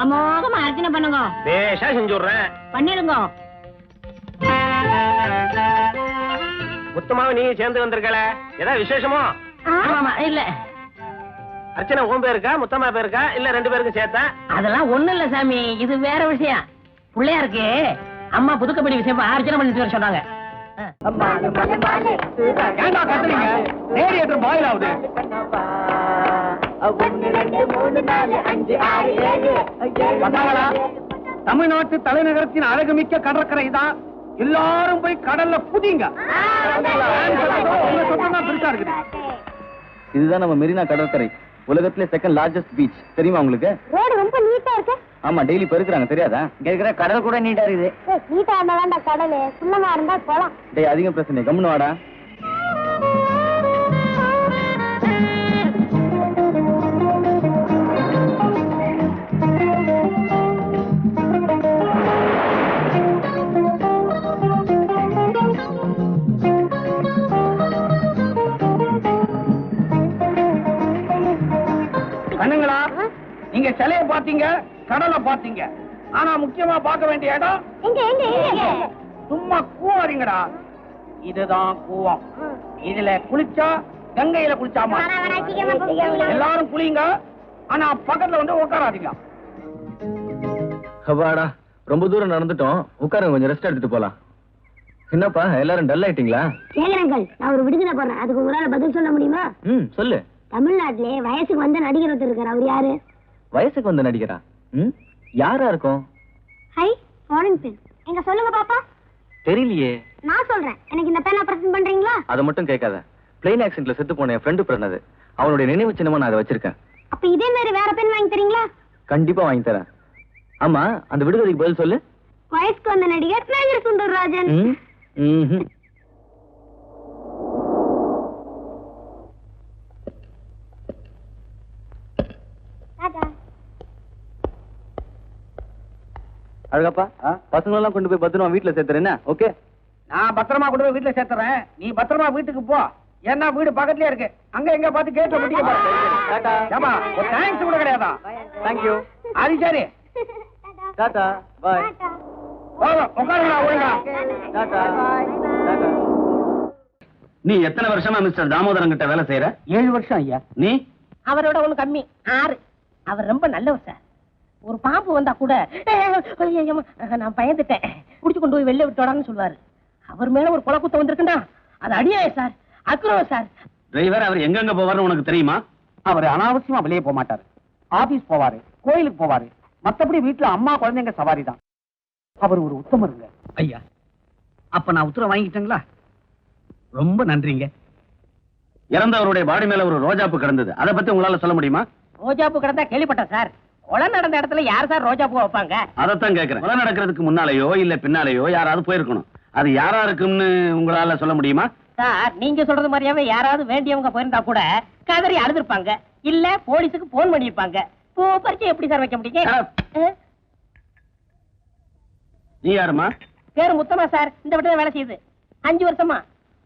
அமோகமா அர்ச்சனை பண்ணுங்க பேஷா செஞ்சு விடுறேன் பண்ணிடுங்க முத்தமாவும் நீ சேர்ந்து வந்திருக்கல ஏதாவது விசேஷமோ ஆமா, இல்ல அர்ச்சனை உன் பேருக்கா முத்தம்மா பேருக்கா இல்ல ரெண்டு பேருக்கும் சேர்த்தா அதெல்லாம் ஒண்ணு இல்ல சாமி இது வேற விஷயம் பிள்ளையாருக்கு அம்மா புதுக்கப்படி விஷயம் அர்ச்சனை பண்ணிட்டு வர சொன்னாங்க ஏண்டா கத்துறீங்க ரேடியேட்டர் பாயில் ஆகுது தமிழ்நாட்டு தலைநகரத்தின் அழகுமிக்க கடற்கரை தான் எல்லாரும் போய் கடல்ல புதிங்க இதுதான் நம்ம மெரினா கடற்கரை. உலகத்திலே செகண்ட் லார்ஜஸ்ட் பீச் தெரியுமா உங்களுக்கு? ரோடு ரொம்ப நீட்டா இருக்கு. ஆமா டெய்லி பெருக்குறாங்க. தெரியாதா? இங்க இருக்கிற கடல் கூட நீட்டா இருக்குது. ஏய், நீட்டா இருந்தா வேண்டாம் கடலு. சுண்ணமா இருந்தா போலாம். டேய் அதிகம் பிரச்சனை. கம்முன்னு வாடா. சிலைய பாத்தீங்க கடலை பாத்தீங்க ஆனா முக்கியமா பார்க்க வேண்டிய இடம் சும்மா கூவாதீங்கடா. இதுதான் கூவம். இதுல குளிச்சா கங்கையில குளிச்சா. எல்லாரும் குளிங்க. ஆனா பக்கத்துல வந்து உட்காராதீங்க. அப்பாடா ரொம்ப தூரம் நடந்துட்டோம். உட்காருங்க கொஞ்சம் ரெஸ்ட் எடுத்துட்டு போலாம். என்னப்பா எல்லாரும் டல் ஆயிட்டீங்களா? சேகரங்கள் நான் ஒரு விடுதலை போடுறேன் அதுக்கு உங்களால பதில் சொல்ல முடியுமா? ம் சொல்லு. தமிழ்நாட்டிலே வயசுக்கு வந்த நடிகர் ஒருத்தர் இருக்காரு. அவர் யாரு? வயசுக்கு வந்த நடிகரா? ம்? யாரா இருக்கும்? ஹை ஃபாரின் பென் எங்க சொல்லுங்க பாப்பா. தெரியலையே. நான் சொல்றேன். எனக்கு இந்த பேனா பிரசன்ட் பண்றீங்களா? அதை மட்டும் கேட்காத. பிளேன் ஆக்சிடென்ட்ல செத்து போன என் ஃப்ரெண்டு பிறந்தது. அவனுடைய நினைவு சின்னமா நான் அதை வச்சிருக்கேன். அப்ப இதே மாதிரி வேற பென் வாங்கி தரீங்களா? கண்டிப்பா வாங்கி தரேன். ஆமா அந்த விடுதலைக்கு பதில் சொல்லு. வயசுக்கு வந்த நடிகர் மேஜர் சுந்தரராஜன். ம் ம்ஹும். டாடா. அழகப்பா பசங்க எல்லாம் கொண்டு போய் பத்திரமா வீட்டுல சேர்த்துறேன் ஓகே? நான் பத்திரமா கொண்டு போய் வீட்டுல சேர்த்துறேன். நீ பத்திரமா வீட்டுக்கு போ. ஏன்னா வீடு பக்கத்துலயே இருக்கு. அங்க எங்க பார்த்து கேட்க டாடா. ஏமா ஒரு தேங்க்ஸ் கூட கிடையாதா? தேங்க்யூ அது சரி. டாடா பாய் நீ எத்தனை வருஷமா மிஸ்டர் தாமோதரன் கிட்ட வேலை செய்யற ஏழு வருஷம் ஐயா. நீ? அவரோட ஒண்ணு கம்மி. ஆறு. அவர் ரொம்ப நல்லவர் சார். ஒரு பாம்பு வந்தா கூட "ஏய், ஐயையம்மா, நான் பயந்துட்டேன். புடிச்சு கொண்டு போய் வெளில விட்டோடான்னு சொல்லுவாரு. அவர் மேல ஒரு கொலை குத்தம் வந்திருக்குண்டா அது அடியாய சார். அக்ரவ சார். டிரைவர் அவர் எங்கெங்க போவார்னு உனக்கு தெரியுமா? அவர் அனாவசியமா வெளியே போக மாட்டாரு. ஆபீஸ் போவாரு கோயிலுக்கு போவாரு. மத்தபடி வீட்டுல அம்மா குழந்தைங்க சவாரி தான் அவர் ஒரு உத்தமருங்க. ஐயா அப்ப நான் உத்தரவு வாங்கிட்டேங்களா ரொம்ப நன்றிங்க. இறந்தவருடைய பாடி மேல ஒரு ரோஜாப்பு கிடந்தது. அதை பத்தி உங்களால சொல்ல முடியுமா? ரோஜாப்பூ கிடந்தா கேள்விப்பட்டேன் சார். கொலை நடந்த இடத்துல யார் சார் ரோஜாப்பூ வைப்பாங்க? அதைத்தான் கேக்குறேன். கொலை நடக்கிறதுக்கு முன்னாலேயோ இல்ல பின்னாலேயோ யாராவது போயிருக்கணும். அது யாரா இருக்கும்னு உங்களால சொல்ல முடியுமா? சார் நீங்க சொல்றது மாதிரியாவே யாராவது வேண்டியவங்க போயிருந்தா கூட கதறி அழுதுருப்பாங்க. இல்ல போலீஸுக்கு போன் பண்ணிருப்பாங்க. பூ பறிச்சு எப்படி சார் வைக்க முடியும் நீ யாருமா பேரு முத்தமா சார். இந்த வீட்டுல வேலை செய்யுது. அஞ்சு வருஷமா.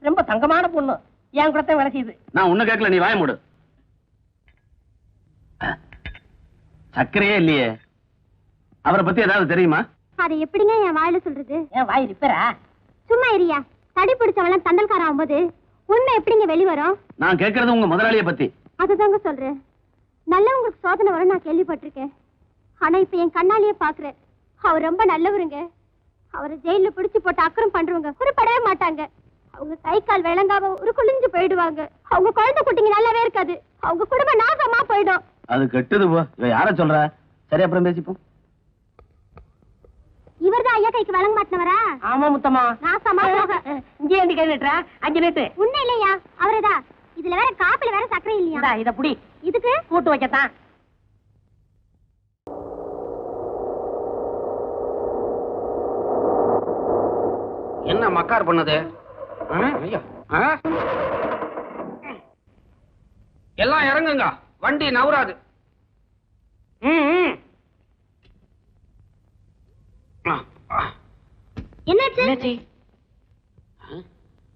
ரொம்ப தங்கமான பொண்ணு. என் கூட தான் வேலை செய்யுது. நான் ஒண்ணு கேட்கல நீ வாய மூடு. சர்க்கரையே இல்லையே. அவரை பத்தி ஏதாவது தெரியுமா? அது எப்படிங்க என் வாயில சொல்றது? ஏன் வாய் ரிப்பரா சும்மா இரியா தடி பிடிச்சவெல்லாம் தண்டல்காரன் ஆகும்போது உண்மை எப்படிங்க வெளிவரும் நான் கேட்கறது உங்க முதலாளிய பத்தி. அதுதாங்க சொல்றேன். நல்லவங்களுக்கு சோதனை வரும் நான் கேள்விப்பட்டிருக்கேன். ஆனா இப்ப என் கண்ணாலேயே பாக்குறேன். அவர் ரொம்ப நல்லவருங்க. அவரை ஜெயில பிடிச்சு போட்டு அக்கறம் பண்றவங்க குறிப்படவே மாட்டாங்க. அவங்க கை கால் விளங்காம ஒரு குளிஞ்சு போயிடுவாங்க. அவங்க குழந்தை குட்டிங்க நல்லாவே இருக்காது. அவங்க குடும்பம் நாசமா போயிடும். அது கெட்டது போ. இவ யார சொல்ற? சரி அப்புறம் பேசிப்போம் இவர்தான் ஐயா கைக்கு வழங்க மாட்டினவரா? ஆமா முத்தமா நாசமா போக இங்கே இருந்து கை நீட்டுறா. அஞ்சு நீட்டு உண்மை இல்லையா அவரேதான் இதுல வேற காப்பில வேற சக்கரை இல்லையா? இத புடி. இதுக்கு? கூட்டு வைக்கத்தான். என்ன மக்கார் பண்ணது? எல்லாம் இறங்குங்க. வண்டி நவராது என்னாச்சு?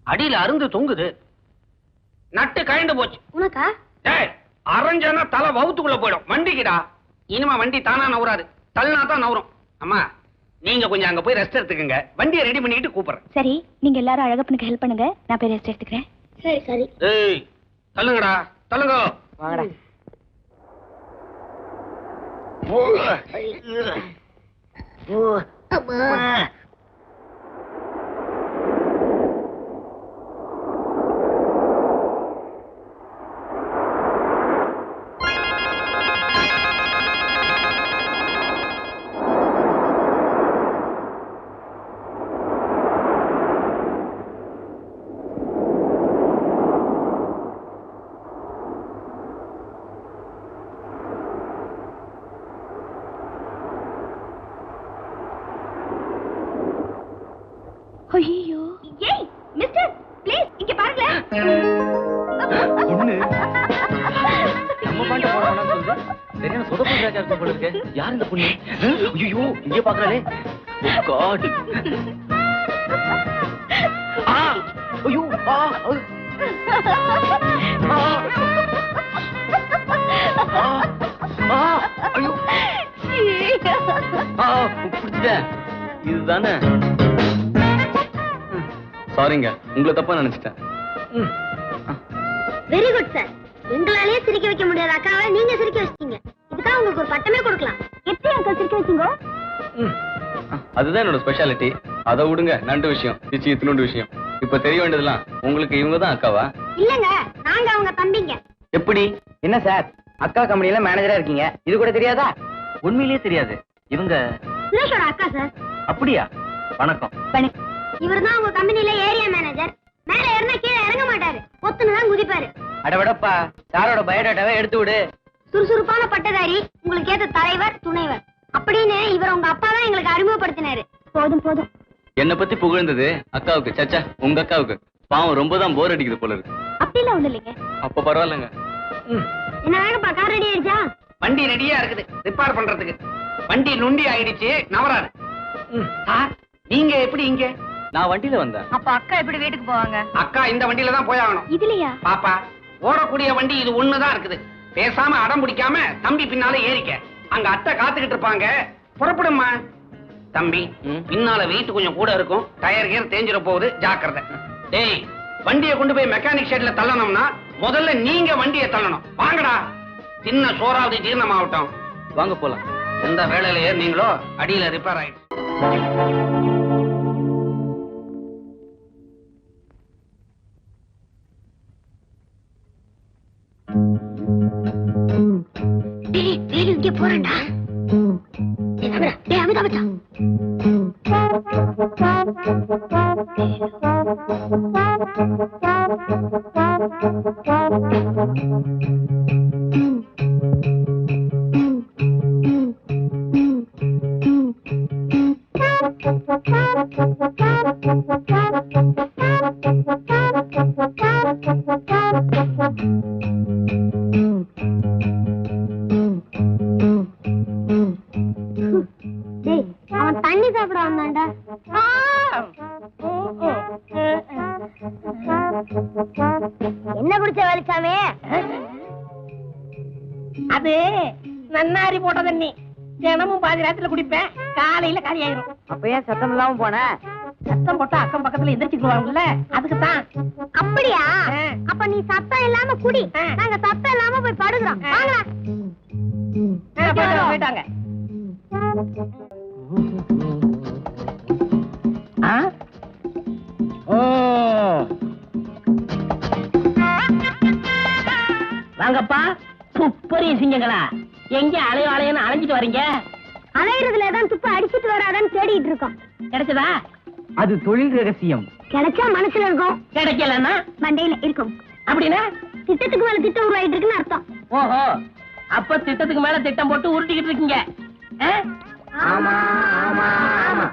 அடியில அருந்து தொங்குது. நட்டு கழண்டு போச்சு. உனக்கா? டேய் அரைஞ்சனா தலை வவுத்துக்குள்ள போயிடும். வண்டிக்குடா. இனிமே வண்டி தானா நவுறாது. தள்ளினா தான் நவுரும். அம்மா நீங்க கொஞ்சம் அங்க போய் ரெஸ்ட் எடுத்துக்கங்க. வண்டியை ரெடி பண்ணிட்டு கூப்பிடுறேன். சரி நீங்க எல்லாரும் அழகப்பனுக்கு ஹெல்ப் பண்ணுங்க. நான் போய் ரெஸ்ட் எடுத்துக்கிறேன். சரி சரி. ஏய் தள்ளுங்கடா. தள்ளுங்க. வாங்கடா. Ông ơi! ஐயோ ஏய் மிஸ்டர் ப்ளீஸ் இங்க பாருங்களேன் பொண்ணு நம்ம பாட்டு போடாம சொல்லுது சரியான சொதப்பல் ராஜா இருக்கும் போல இருக்கு? யார் இந்த பொண்ணு ஐயோ இங்கே பாக்குறாளே காட் ஆ ஐயோ ஆ ஆ. ஆ. ஆ. ஐயோ. ஆ பிடிச்சிட்டேன் இதுதானே? சாரிங்க உங்களை தப்பா நினைச்சிட்டேன். வெரி குட் சார் எங்களாலே சிரிக்க வைக்க முடியாத அக்காவை நீங்க சிரிக்க வச்சிட்டீங்க. இதுக்காக உங்களுக்கு ஒரு பட்டமே கொடுக்கலாம். எப்படி அக்கா சிரிக்க வச்சீங்க? அதுதான் என்னோட ஸ்பெஷாலிட்டி அதை விடுங்க நண்டு விஷயம் சிச்சி இத்தினோண்டு விஷயம். இப்ப தெரிய வேண்டியதெல்லாம் உங்களுக்கு இவங்க தான் அக்காவா? இல்லங்க நாங்க அவங்க தம்பிங்க. எப்படி? என்ன சார்? அக்கா கம்பெனில மேனேஜரா இருக்கீங்க. இது கூட தெரியாதா? உண்மையிலேயே தெரியாது. இவங்க சுரேஷோட அக்கா சார் அப்படியா? வணக்கம். இவர் தான் உங்க கம்பெனில ஏரியா மேனேஜர் மேல ஏறினா கீழே இறங்க மாட்டாரு. ஒத்துன்னு தான் குதிப்பாரு. அடவிடப்பா சாரோட பயோடேட்டாவை எடுத்து விடு. சுறுசுறுப்பான பட்டதாரி உங்களுக்கு ஏத்த தலைவர் துணைவர். அப்படின்னு இவர் உங்க அப்பா தான் எங்களுக்கு அறிமுகப்படுத்தினாரு. போதும் போதும். என்ன பத்தி புகழ்ந்தது அக்காவுக்கு சச்சா உங்க அக்காவுக்கு. பாவம் ரொம்ப தான் போர் அடிக்குது போல இருக்கு. அப்படிலாம் ஒண்ணு இல்லைங்க. அப்ப பரவாயில்லைங்க. என்ன வேகப்பா கார் ரெடி ஆயிடுச்சா? வண்டி ரெடியா இருக்குது. ரிப்பேர் பண்றதுக்கு. வண்டி நொண்டி ஆயிடுச்சு நவராது நீங்க எப்படி இங்க? நான் வண்டியில வந்தேன். அப்ப அக்கா எப்படி வீட்டுக்கு போவாங்க? அக்கா இந்த வண்டியில தான் போய் ஆகணும் இதுலயா? பாப்பா ஓடக்கூடிய வண்டி இது ஒண்ணுதான் இருக்குது. பேசாம அடம் பிடிக்காம தம்பி பின்னால ஏறிக்க. அங்க அத்தை காத்துக்கிட்டு இருப்பாங்க. புறப்படும்மா. தம்பி. பின்னால வெயிட் கொஞ்சம் கூட இருக்கும். டயர் கேர் தேஞ்சிட போகுது. ஜாக்கிரதை. டேய் வண்டியை கொண்டு போய் மெக்கானிக் ஷெட்ல தள்ளணும்னா முதல்ல நீங்க வண்டியை தள்ளணும். வாங்கடா. சின்ன சோறாவது ஜீரணமாகட்டும். வாங்க போலாம். எந்த வேலையில ஏறினீங்களோ அடியில ரிப்பேர் ஆயிடுச்சு டேய் குடிப்பேன் காலையில காலி ஆயிரும் அப்ப ஏன் சத்தம் இல்லாம போன? சத்தம் போட்டா அக்கம் பக்கத்துல எந்திரிச்சுக்குவாங்கல்ல அதுக்கு தான் அப்படியா. அப்ப நீ சத்தம் இல்லாம குடி. நாங்க சத்தம் இல்லாம போய் படுக்கிறோம். போயிட்டாங்க. வாங்கப்பா. துப்பறிய சிங்கங்களா எங்க அலையோ அலையன்னு அலைஞ்சிட்டு வர்றீங்க அலையிறதுல தான் துப்பு அடிச்சிட்டு வராதான்னு தேடிட்டு இருக்கோம். கிடைச்சதா? அது தொழில் ரகசியம். கிடைச்சா மனசுல இருக்கும். கிடைக்கலன்னா? மண்டையில இருக்கும். அப்படின்னா? திட்டத்துக்கு மேல திட்டம் உருவாயிட்டு இருக்குன்னு அர்த்தம். ஓஹோ. அப்ப திட்டத்துக்கு மேல திட்டம் போட்டு உருட்டிக்கிட்டு இருக்கீங்க. ஆ? ஆமா ஆமா ஆமா.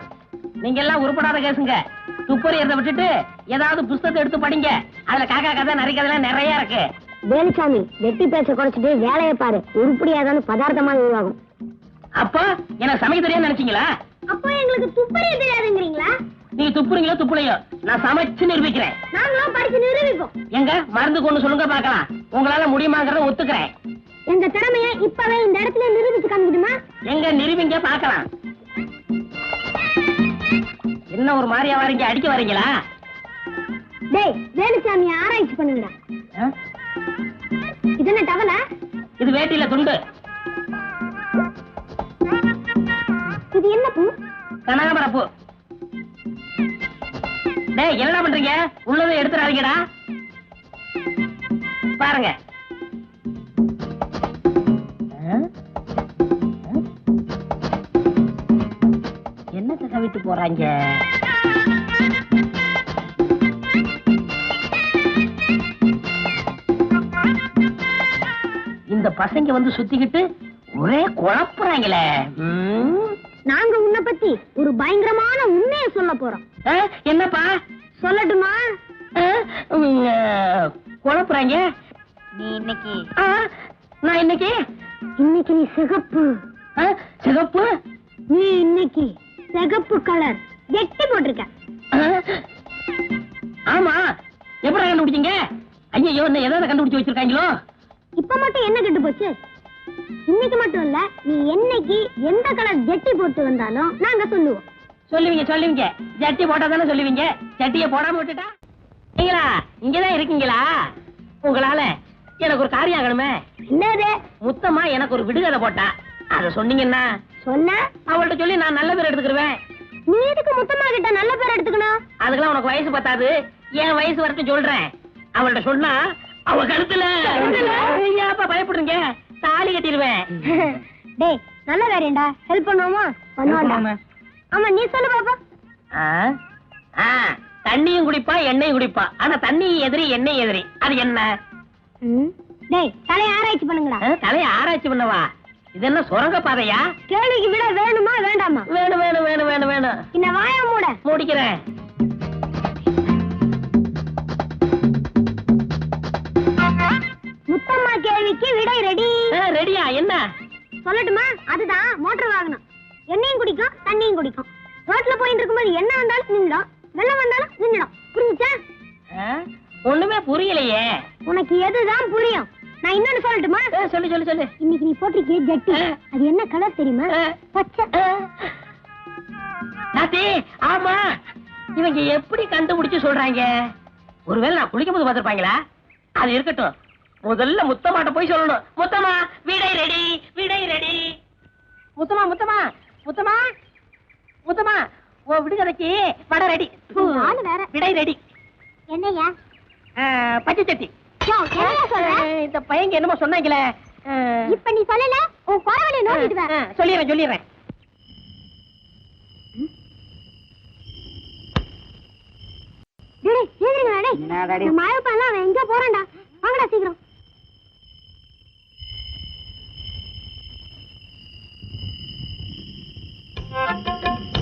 நீங்க எல்லாம் உருப்படாத கேசுங்க துப்பறியறத விட்டுட்டு ஏதாவது புஸ்தகத்தை எடுத்து படிங்க. அதுல காக்கா கதை நிறைய கதைலாம் நிறைய இருக்கு. வேலுச்சாமி வெட்டி பேச குறைச்சிட்டு வேலையை பாரு. உருப்படியாதான்னு பதார்த்தமா உருவாகும். அப்போ என்ன சமைக்க தெரியாது நினைச்சீங்களா? அப்போ எங்களுக்கு துப்பறிய தெரியாதுங்கிறீங்களா? நீங்க துப்புறீங்களோ துப்புலையோ நான் சமைச்சு நிரூபிக்கிறேன். நாங்களும் படிச்சு நிரூபிப்போம். எங்க? மருந்து கொண்டு சொல்லுங்க பார்க்கலாம். உங்களால முடியுமாங்கிறத ஒத்துக்கிறேன். எங்க திறமைய இப்பவே இந்த இடத்துல நிரூபிச்சு காமிக்கணுமா எங்க நிரூபிங்க பார்க்கலாம். என்ன ஒரு மாதிரியா வரீங்க? அடிக்க வரீங்களா? டேய் வேலுசாமி ஆராய்ச்சி பண்ணுங்கடா? இது என்ன டவல? இது வேட்டியில துண்டு. இது என்ன பூ? கனகாமரப்பூ டேய் என்ன பண்றீங்க? உள்ளதை எடுத்துறாதீங்கடா பாருங்க. ஆ? ஆ? என்னத்தை கவிட்டு போறாங்க? இந்த பசங்க வந்து சுத்திக்கிட்டு ஒரே குழப்புறாங்களே. பயங்கரமான உண்மையை சொல்ல போறோம். என்னப்பா? சொல்லட்டுமா? குழப்புறாங்க? நீ இன்னைக்கு நான் இன்னைக்கு? இன்னைக்கு நீ சிகப்பு. சிகப்பு? நீ இன்னைக்கு சிகப்பு கலர். எட்டி போட்டிருக்க. ஆமா. எப்படி கண்டுபிடிச்சீங்க? ஐயோ என்ன எதாவது கண்டுபிடிச்சு வச்சிருக்காங்களோ? இப்ப மட்டும் என்ன கெட்டு போச்சு? இன்னைக்கு மட்டும் இல்ல நீ என்னைக்கு எந்த கலர் ஜெட்டி போட்டு வந்தாலும் நாங்க சொல்லுவோம். சொல்லுவீங்க சொல்லுவீங்க. ஜட்டி போட்டா தானே சொல்லுவீங்க? ஜட்டியை போடாம விட்டுட்டா? நீங்களா? இங்கதான் இருக்கீங்களா? உங்களால எனக்கு ஒரு காரியம் ஆகணுமே. என்னது? முத்தமா எனக்கு ஒரு விடுகதை போட்டா. அத சொன்னீங்கன்னா சொன்ன? அவள்கிட்ட சொல்லி நான் நல்ல பேர் எடுத்துக்கிருவேன். நீ எதுக்கு முத்தமா கிட்ட நல்ல பேர் எடுத்துக்கணும்? அதுக்கெல்லாம் உனக்கு வயசு பத்தாது. என் வயசு வரட்டும் சொல்றேன். அவள்கிட்ட சொன்னா அவ கருத்துல பயப்படுறீங்க? தாலி கட்டிடுவேன். டேய் நல்ல காரியம்டா. ஹெல்ப் பண்ணுவோமா? பண்ணுவோம்டா. ஆமா நீ சொல்லு பாப்பா. ஆ? ஆ, தண்ணியும் குடிப்பா எண்ணெயும் குடிப்பா. ஆனா தண்ணி எதிரி எண்ணெய் எதிரி. அது என்ன. டேய் தலையை ஆராய்ச்சி பண்ணுங்கடா தலையை ஆராய்ச்சி பண்ணவா? இது என்ன சுரங்க பாதையா? கேள்விக்கு விட வேணுமா வேண்டாமா? வேணும் வேணும் வேணும் வேணும் வேணும். இந்த வாய மூட. முடிக்கிறேன். முத்தம்மா கேள்விக்கு விடை ரெடி. ரெடியா? என்ன? சொல்லட்டுமா? அதுதான் மோட்டார் வாகனம். எண்ணெயும் குடிக்கும் தண்ணியும் குடிக்கும். ரோட்ல போயிட்டு இருக்கும்போது என்ன வந்தாலும் நின்னுடும். வெள்ளம் வந்தாலும் நின்னுடும். புரிஞ்சுச்சா? ஒண்ணுமே புரியலையே. உனக்கு எதுதான் புரியும்? நான் இன்னொன்னு சொல்லட்டுமா? சொல்லு சொல்லு சொல்லு. இன்னைக்கு நீ போட்டிருக்கிய ஜட்டி. அது என்ன கலர் தெரியுமா. பச்சை. நாத்தி ஆமா. இவங்க எப்படி கண்டுபிடிச்சு சொல்றாங்க? ஒருவேளை நான் குளிக்கும் போது பார்த்திருப்பாங்களா? அது இருக்கட்டும். முதல்ல முத்தமாட்ட போய் சொல்லணும். முத்தமா விடை ரெடி விடை ரெடி முத்தமா முத்தமா முத்தமா? முத்தமா ஓ விடுகதைக்கு வட ரெடி ஆளு வேற. விடை ரெடி என்னையா பச்சை சட்டி. இந்த பையங்க என்னமோ சொன்னாங்களே. இப்ப நீ சொல்லல? உன் வர ஆ, சொல்லிடுறேன் சொல்லிடுறேன். மழைப்பெல்லாம் அவன் எங்கேயோ போறான்டா. வாங்கடா சீக்கிரம். Thank you.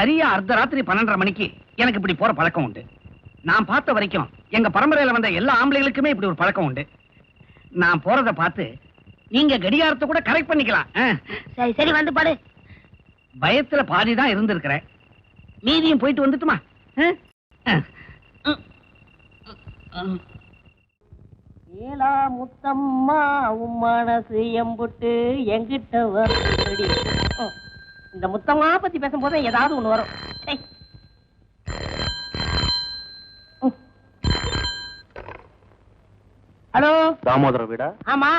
சரியா அர்த்த ராத்திரி பன்னெண்டரை மணிக்கு எனக்கு இப்படி போற பழக்கம் உண்டு. நான் பார்த்த வரைக்கும் எங்க பரம்பரையில வந்த எல்லா ஆம்பளைகளுக்குமே இப்படி ஒரு பழக்கம் உண்டு. நான் போறத பார்த்து நீங்க கடிகாரத்தை கூட கரெக்ட் பண்ணிக்கலாம். ஆ. சரி சரி வந்து பாடு. பயத்துல பாதி தான் இருந்திருக்கிறேன். மீதியும் போயிட்டு வந்துட்டுமா. ஏலா முத்தம்மா உன் மனசு எம்புட்டு எங்கிட்ட வருடி இந்த முத்தம்மா பத்தி பேசும்போது ஏதாவது ஒண்ணு வரும். ஹலோ? தாமோதர வீடா? ஆமா.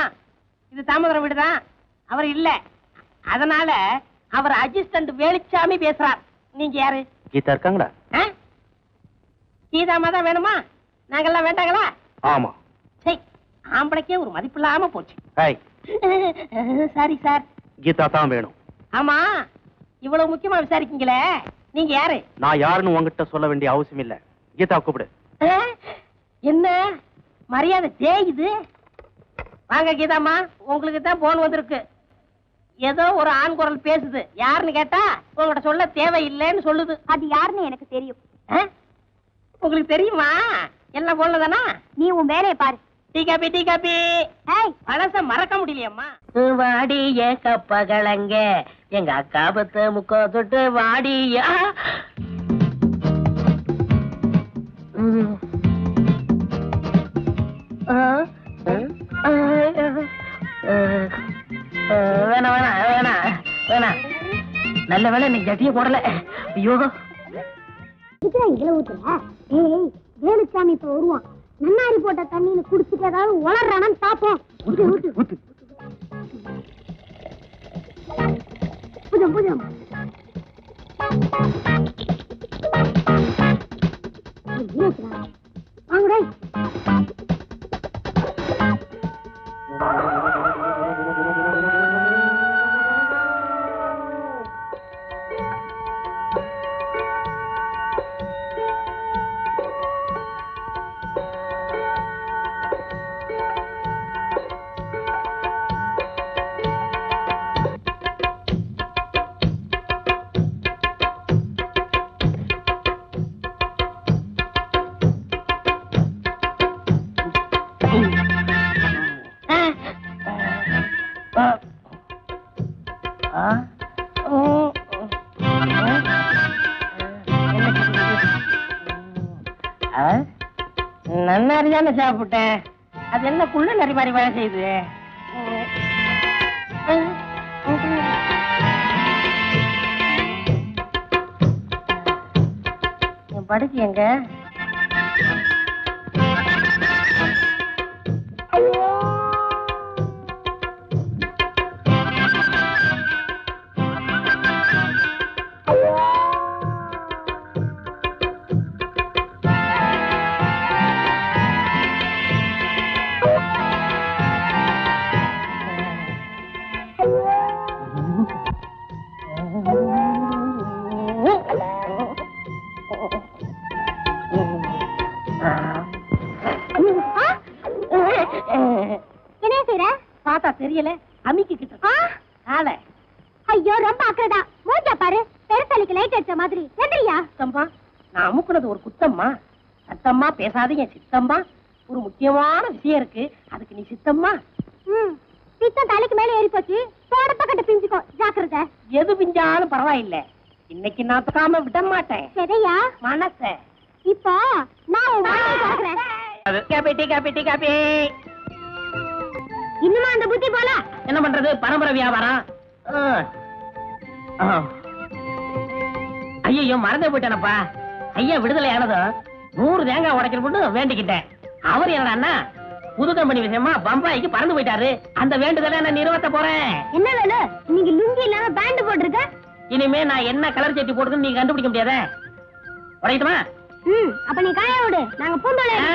இது தாமோதரம் வீடுதான் அவர் இல்ல. அதனால அவர் அசிஸ்டன்ட் வேலுச்சாமி பேசுறார். நீங்க யாரு? கீதா இருக்காங்களா? கீதாமா தான் வேணுமா? நாங்கெல்லாம் வேண்டாங்களா? ஆமா. சரி ஆம்பளைக்கே ஒரு மதிப்பு இல்லாம போச்சு. Sorry sir. கீதா தான் வேணும். ஆமா. இவ்வளவு முக்கியமா விசாரிக்கீங்களே? நீங்க யாரு? நான் யாருன்னு உங்ககிட்ட சொல்ல வேண்டிய அவசியம் இல்ல. கீதா கூப்பிடு. ஆ? என்ன? மரியாதை தேயுது வாங்க கீதாம்மா உங்களுக்கு தான் போன் வந்திருக்கு. ஏதோ ஒரு ஆண் குரல் பேசுது. யாருன்னு கேட்டா உங்கள்கிட்ட சொல்ல தேவையில்லைன்னு சொல்லுது. அது யாருன்னு எனக்கு தெரியும். ஆ? உங்களுக்கு தெரியுமா? எல்லாம் போன்ல தானா? நீ உன் வேலையை பாரு. Tea coffee tea coffee. பழச மறக்க முடியலையம்மா. வாடிய கப்பகலங்க. எங்க அக்கா பத்து முக்கோ தொட்டு வாடிய. வேணாம் வேணாம் வேணாம் வேணாம் நல்ல வேலை நீ ஜட்டிய போடல. ஐயோ. இதில் ஊத்துற? ஏய் வேலுச்சாமி இப்ப வருவான். நன்னாரி போட்ட தண்ணியில குடிச்சிட்டு ஏதாவது உளறானான்னு பாப்போம். புஜம் புஜம் வாங்கடா நன்னாரி சாப்பிட்டேன் அது என்ன குள்ள நிறைய மாதிரி வேலை செய்யுது? என் படுக்கு எங்க? பார்த்தா தெரியல அமிக்கிக்கிட்டு காலை ஐயோ ரொம்ப அக்கறதா மூஞ்சா பாரு பெருசலிக்கு லைட் அடிச்ச மாதிரி எந்திரியா சித்தம்மா நான் அமுக்குனது ஒரு குத்தம்மா சத்தம்மா பேசாதீங்க சித்தம்மா ஒரு முக்கியமான விஷயம் இருக்கு அதுக்கு நீ சித்தம்மா ம் பித்தம் தலைக்கு மேல ஏறி போச்சு போடப்ப கட்ட பிஞ்சுக்கோ ஜாக்கிரதை எது பிஞ்சாலும் பரவாயில்ல இன்னைக்கு நான் தொக்காம விட மாட்டேன் சரியா மனச இப்போ நான் coffee tea coffee tea coffee இன்னுமா அந்த புத்தி போல? என்ன பண்றது? பரம்பரை வியாபாரம். ஐயோ மறந்தே போயிட்டானப்பா. ஐயா விடுதலை ஆனதும் நூறு தேங்காய் உடைக்கிற போட்டு வேண்டிக்கிட்டேன். அவர் என்னடா புது கம்பெனி விஷயமா பம்பாய்க்கு பறந்து போயிட்டாரு. அந்த வேண்டுதலை நான் நிறுவத்த போறேன். என்ன வேலு? நீங்க லுங்கி இல்லாம பேண்ட் போட்டிருக்க? இனிமே நான் என்ன கலர் சட்டி போடுறதுன்னு நீங்க கண்டுபிடிக்க முடியாதே? உடைக்கட்டுமா? ம் அப்ப நீ காய விடு. நாங்க பூந்தோலை ஆ.